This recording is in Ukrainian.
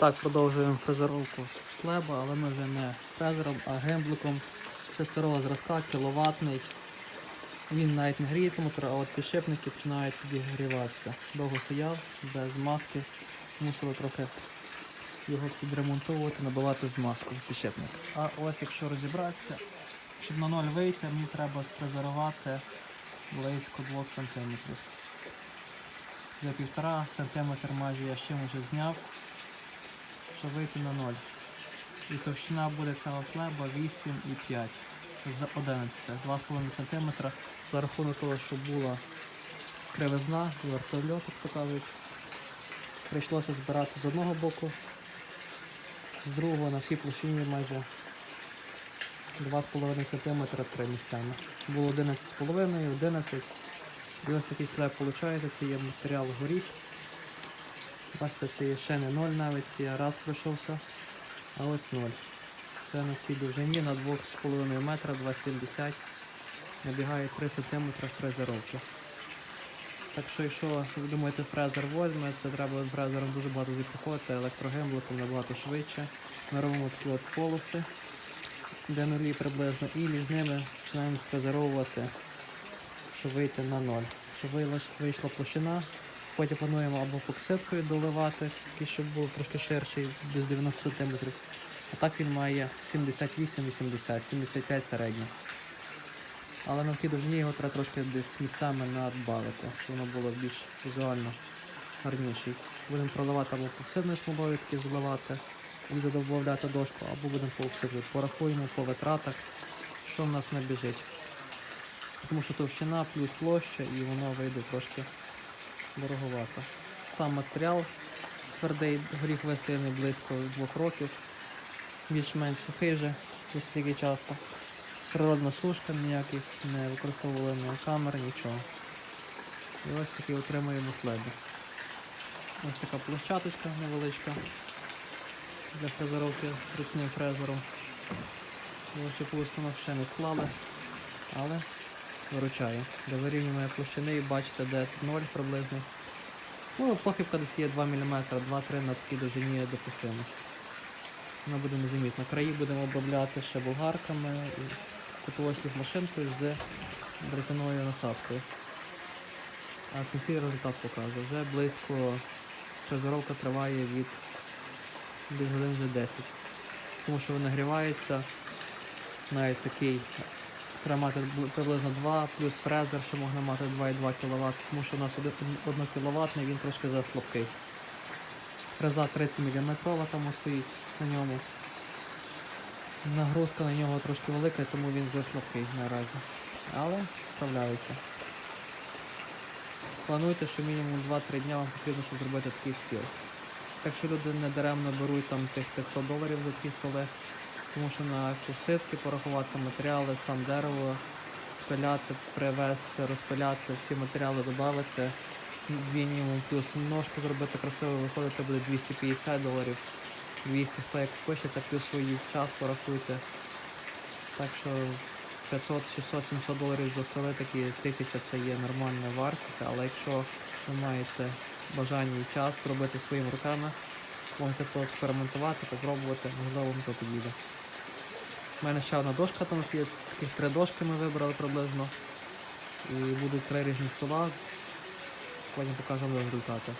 Так, продовжуємо фрезеровку хлеба, але ми вже не фрезером, а гембликом. Це старого зразка, кіловатний. Він навіть не гріється мотор, а от підшипники починають підігріватися. Довго стояв, без маски. Мусили трохи його підремонтовувати, набивати змазку з підшипник. А ось якщо розібратися, щоб на ноль вийти, мені треба сфрезерувати близько 2 см. За півтора сантиметр майже я ще вже зняв, щоб вийти на 0. І товщина буде цього хлеба 8,5 з 11, 2,5 см. За рахунок того, що була кривизна, вертольот, як то кажуть, прийшлося збирати з одного боку, з другого на всій площині майже 2,5 см три місцями. Було 11,5, 11. І ось такий слеп виходить, це є матеріал горіх. Бачите, це є ще не 0 навіть, я раз пройшовся, а ось 0. Це на всій довжині на 2,5 метра 2,70 набігає 3 см фрезеровки. Так що якщо ви думаєте фрезер возьме, це треба фрезером дуже багато запіхоти, електрогембликом набагато швидше. Ми робимо такі от полоси, де нулі приблизно, і між ними починаємо сфрезеровувати, щоб вийти на ноль. Щоб вийшла площина, потім плануємо або фокситкою доливати, такий, щоб був трошки ширший, десь 90 см. А так він має 78-80, 75 середньо. Але на тій його треба трошки десь місцями надбавити, щоб воно було більш візуально гарніший. Будемо проливати або фоксидною смолою таки заливати, буде додати дошку, або будемо по. Порахуємо по витратах, що в нас не біжить. Тому що товщина плюс площа і воно вийде трошки дороговато. Сам матеріал твердий, горіх вистояний близько двох років, більш-менш сухий вже за стільки часу. Природна сушка ніяких, не використовували ні камер, нічого. І ось такий отримуємо следи. Ось така площадочка невеличка для фрезеровки ручним фрезером. Його ще пустимо ще не склали, але виручає. Для вирівнювання площини і бачите, де 0 приблизно. Ну, похибка десь є 2 мм, 2-3 на такій довжині допустимо. Ми будемо замітно. Краї будемо обробляти ще болгарками кутовочних машинкою з дротяною насадкою. А кінці результат показує. Вже близько фрезеровка триває від десь годин вже 10. Тому що він нагрівається навіть такий. Треба мати приблизно 2, плюс фрезер, що можна мати 2,2 кВт, тому що у нас 1 кВт він трошки заслабкий. Фреза 30 мм там стоїть на ньому. Нагрузка на нього трошки велика, тому він заслабкий наразі. Але справляється. Плануйте, що мінімум 2-3 дня вам потрібно, щоб зробити такий стіл. Так що люди не даремно беруть там тих 500 доларів за такі столи, тому що на ситки порахувати матеріали, сам дерево, спиляти, привезти, розпиляти, всі матеріали додати, мінімум плюс ножку зробити красиво, виходити буде 250 доларів. 200 хто як пишете, плюс свій час порахуйте. Так що 500, 600, 700 доларів за столи такі 1000 це є нормальна вартість, але якщо ви маєте бажання і час робити своїми руками, можете поекспериментувати, попробувати, можливо вам то підійде. У мене ще одна дошка там є, таких три дошки ми вибрали приблизно. І будуть три різні стола. Потім покажемо результати.